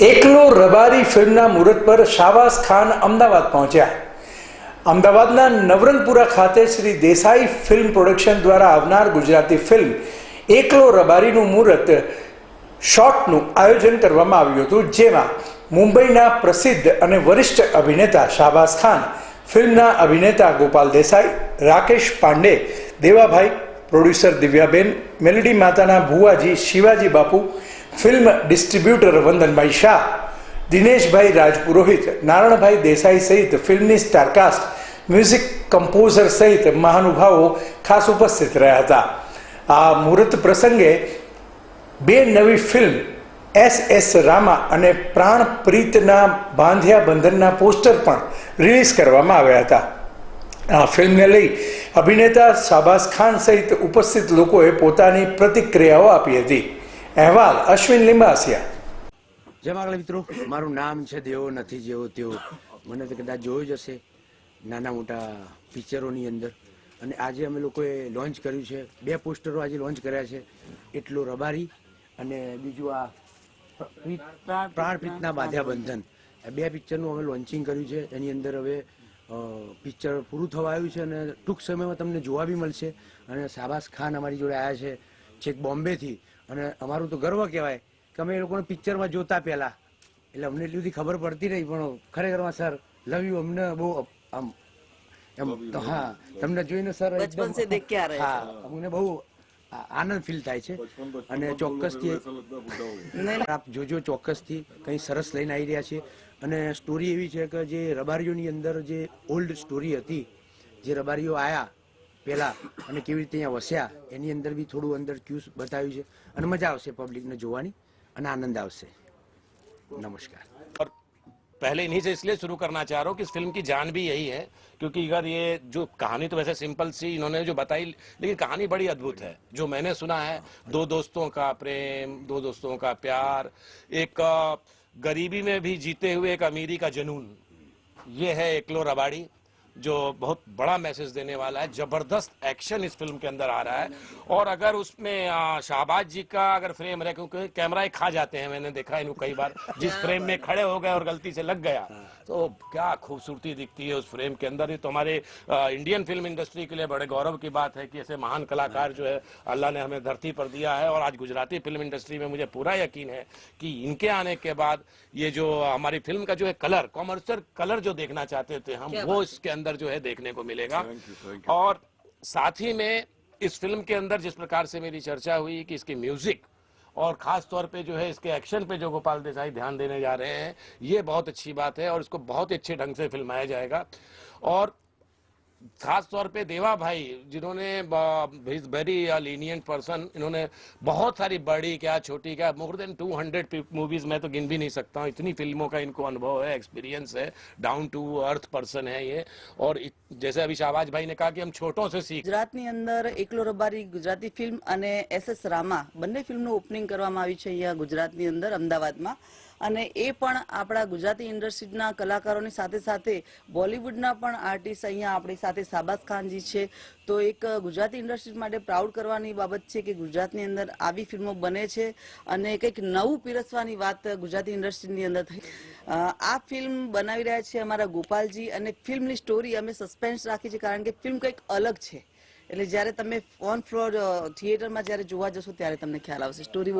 એકલો રબારી ફિલ્મના મુહૂર્ત પર શાહબાઝ ખાન અમદાવાદ પહોંચ્યા. અમદાવાદના નવરંગપુરા ખાતે શ્રી દેસાઈ ફિલ્મ પ્રોડક્શન દ્વારા આવનાર ગુજરાતી ફિલ્મ એકલો રબારીનું મુહૂર્ત શોટનું આયોજન કરવામાં આવ્યું હતું, જેમાં મુંબઈના પ્રસિદ્ધ અને વરિષ્ઠ અભિનેતા શાહબાઝ ખાન, ફિલ્મના અભિનેતા ગોપાલ દેસાઈ, રાકેશ પાંડે, દેવાભાઈ, પ્રોડ્યુસર દિવ્યાબેન, મેલડી માતાના ભુવાજી શિવાજી બાપુ ફિલ્મ ડિસ્ટ્રીબ્યુટર વંદનભાઈ શાહ, દિનેશભાઈ રાજપુરોહિત, નારણભાઈ દેસાઈ સહિત ફિલ્મની સ્ટારકાસ્ટ, મ્યુઝિક કમ્પોઝર સહિત મહાનુભાવો ખાસ ઉપસ્થિત રહ્યા હતા. આ મુહૂર્ત પ્રસંગે બે નવી ફિલ્મ, એસ એસ રામા અને પ્રાણ પ્રીતના બાંધ્યા બંધનના પોસ્ટર પણ રિલીઝ કરવામાં આવ્યા હતા. આ ફિલ્મને લઈ અભિનેતા શાબાઝ ખાન સહિત ઉપસ્થિત લોકોએ પોતાની પ્રતિક્રિયાઓ આપી હતી. અહેવાલ, અશ્વિન લિંબાસિયા. જય માગલા મિત્રો, મારું નામ છે દેવો, નથી જેવો તેવો. મને તો કદાચ જોયું જ હશે નાના મોટા પિક્ચરોની અંદર. અને આજે અમે લોકોએ લોન્ચ કર્યું છે, બે પોસ્ટરો આજે લોન્ચ કર્યા છે. એટલો રબારી અને બીજું આ પ્રાણ પ્રીતના બાંધ્યા બંધન બે પિક્ચરનું અમે લોન્ચિંગ કર્યું છે. એની અંદર હવે પિક્ચર પૂરું થવા આવ્યું છે અને ટૂંક સમયમાં તમને જોવા બી મળશે. અને શાબાસ ખાન અમારી જોડે આવ્યા છે. છેક બોમ્બેથી અને અમારું તો ગર્વ કહેવાય કે અમે એ લોકોને પિક્ચરમાં જોતા પહેલા. એટલે અમને એટલી બધી ખબર પડતી નહીં પણ ખરેખરમાં સર લવ યુ અમને બહુ આમ એમ તો હા તમને જોઈને સર બચપન સે દેખ કે આ રહે હા અમને બહુ આનંદ ફીલ થાય છે. અને ચોક્કસથી આપ જોજો ચોક્કસથી કંઈ સરસ લઈને આવી રહ્યા છે. અને સ્ટોરી એવી છે કે જે રબારીઓની અંદર જે ઓલ્ડ સ્ટોરી હતી જે રબારીઓ આયા પહેલા અને કેવી રીતે અહીંયા વસ્યા એની અંદર બી થોડું અંદર ક્યુઝ બતાવ્યું છે અને મજા આવશે પબ્લિકને જોવાની અને આનંદ આવશે નમસ્કાર और पहले इन्हीं से इसलिए शुरू करना चाह रहा हूँ कि इस फिल्म की जान भी यही है क्योंकि अगर ये जो कहानी तो वैसे सिंपल सी इन्होंने जो बताई लेकिन कहानी बड़ी अद्भुत है जो मैंने सुना है दो दोस्तों का प्रेम दो दोस्तों का प्यार एक अ, गरीबी में भी जीते हुए एक अमीरी का जुनून ये है एकलो रबाड़ी जो बहुत बड़ा मैसेज देने वाला है ज़बरदस्त एक्शन इस फ़िल्म के अंदर आ रहा है। और अगर उसमें शाहबाज जी का अगर फ्रेम रहे क्योंकि कैमरा ही खा जाते हैं मैंने देखा इनको कई बार जिस फ्रेम में खड़े हो गए और गलती से लग गया। तो क्या खूबसूरती दिखती है उस फ्रेम के अंदर। ये तो हमारे इंडियन फ़िल्म इंडस्ट्री के लिए बड़े गौरव की बात है कि ऐसे महान कलाकार जो है अल्लाह ने हमें धरती पर दिया है। और आज गुजराती फ़िल्म इंडस्ट्री में मुझे पूरा यकीन है कि इनके आने के बाद ये जो हमारी फ़िल्म का जो है कलर कॉमर्शियल कलर जो देखना चाहते थे हम वो इसके अंदर जो है देखने को मिलेगा। और साथ ही में इस फ़िल्म के अंदर जिस प्रकार से मेरी चर्चा हुई कि इसकी म्यूज़िक और खास तौर पे जो है इसके एक्शन पे जो गोपाल देसाई ध्यान देने जा रहे हैं ये बहुत अच्छी बात है और इसको बहुत अच्छे ढंग से फिल्माया जाएगा। और खास तौर पे देवा भाई जिन्होंने वेरी लीनियंट पर्सन इन्होंने बहुत सारी बड़ी क्या छोटी क्या मोर देन 200 मूवीज में तो गिन भी नहीं सकता हूँ इतनी फिल्मों का इनको अनुभव है एक्सपीरियंस है डाउन टू अर्थ पर्सन है ये और इत- जैसे अभी शाहबाज भाई ने कहा कि हम छोटों से सीख ગુજરાતની અંદર એકલો રબારી ગુજરાતી ફિલ્મ અને એસ એસ રામા બંને ફિલ્મનું ઓપનિંગ કરવામાં આવ્યું છે અહીંયા ગુજરાતની અંદર અમદાવાદમાં અને એ પણ આપણા ગુજરાતી ઇન્ડસ્ટ્રીના કલાકારોની સાથે સાથે બોલિવૂડના પણ આર્ટિસ્ટ અહીંયા આપણી સાથે શાબાસ ખાનજી છે. તો એક ગુજરાતી ઇન્ડસ્ટ્રી માટે પ્રાઉડ કરવાની બાબત છે કે ગુજરાતની અંદર આવી ફિલ્મો બને છે અને કંઈક નવું પીરસવાની વાત ગુજરાતી ઇન્ડસ્ટ્રીની અંદર થઈ. આ ફિલ્મ બનાવી રહ્યા છે અમારા ગોપાલજી અને ફિલ્મની સ્ટોરી અમે સસ્પેન્સ રાખી છે કારણ કે ફિલ્મ કંઈક અલગ છે. એટલે જ્યારે તમે ઓન ફ્લોર થિયેટરમાં જ્યારે જોવા જશો ત્યારે તમને ખ્યાલ આવશે. સ્ટોરી